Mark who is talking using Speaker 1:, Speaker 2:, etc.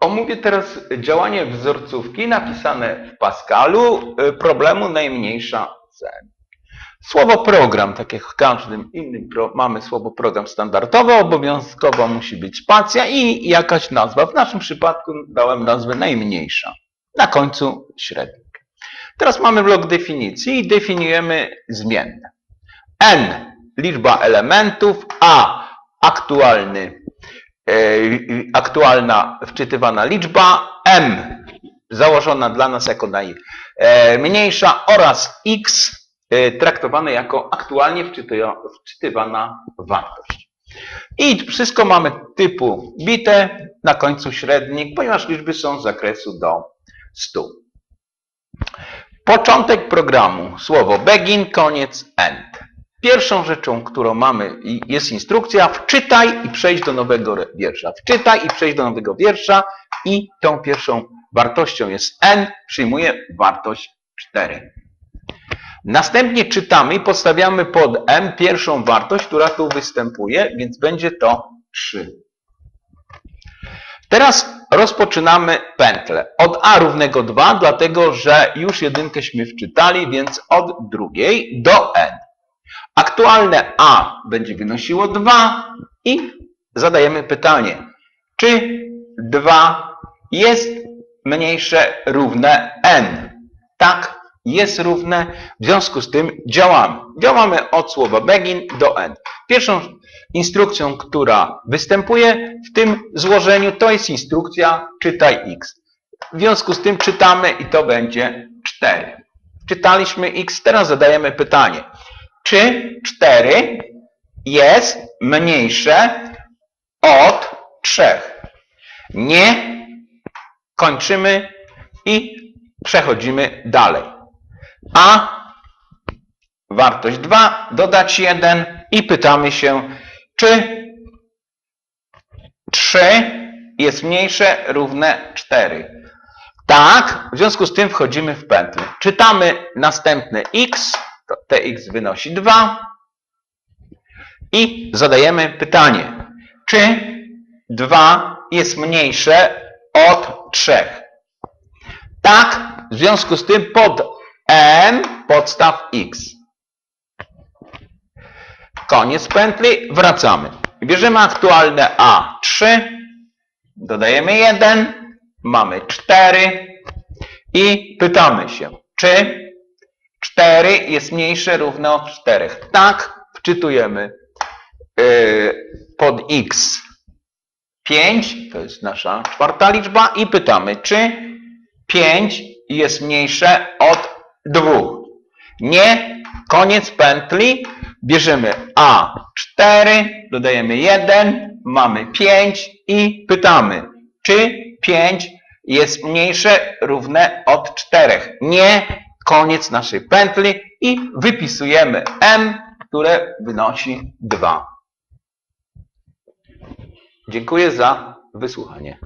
Speaker 1: Omówię teraz działanie wzorcówki napisane w Pascalu y, problemu najmniejsza c. Słowo program, tak jak w każdym innym mamy słowo program standardowe, obowiązkowo musi być spacja i jakaś nazwa. W naszym przypadku dałem nazwę najmniejsza. Na końcu średnik. Teraz mamy blok definicji i definiujemy zmienne. n liczba elementów, a aktualny aktualna wczytywana liczba, m założona dla nas jako najmniejsza oraz x e, traktowane jako aktualnie wczytywana wartość. I wszystko mamy typu bite, na końcu średnik, ponieważ liczby są z zakresu do 100. Początek programu, słowo begin, koniec, end. Pierwszą rzeczą, którą mamy, jest instrukcja wczytaj i przejdź do nowego wiersza. Wczytaj i przejdź do nowego wiersza i tą pierwszą wartością jest n, przyjmuje wartość 4. Następnie czytamy i podstawiamy pod m pierwszą wartość, która tu występuje, więc będzie to 3. Teraz rozpoczynamy pętlę. Od a równego 2, dlatego że już jedynkeśmy wczytali, więc od drugiej do n. Aktualne a będzie wynosiło 2 i zadajemy pytanie, czy 2 jest mniejsze równe n? Tak, jest równe, w związku z tym działamy. Działamy od słowa begin do n. Pierwszą instrukcją, która występuje w tym złożeniu, to jest instrukcja czytaj x. W związku z tym czytamy i to będzie 4. Czytaliśmy x, teraz zadajemy pytanie. Czy 4 jest mniejsze od 3? Nie. Kończymy i przechodzimy dalej. A wartość 2, dodać 1 i pytamy się, czy 3 jest mniejsze równe 4. Tak, w związku z tym wchodzimy w pętlę. Czytamy następny x, to tx wynosi 2 i zadajemy pytanie, czy 2 jest mniejsze od 3. Tak, w związku z tym pod n podstaw x. Koniec pętli, wracamy. Bierzemy aktualne A3, dodajemy 1, mamy 4 i pytamy się, czy 4 jest mniejsze równe od 4. Tak, wczytujemy yy, pod x 5, to jest nasza czwarta liczba i pytamy, czy 5 jest mniejsze od 2. Nie, koniec pętli, bierzemy A4, dodajemy 1, mamy 5 i pytamy, czy 5 jest mniejsze równe od 4. Nie, koniec naszej pętli i wypisujemy m, które wynosi 2. Dziękuję za wysłuchanie.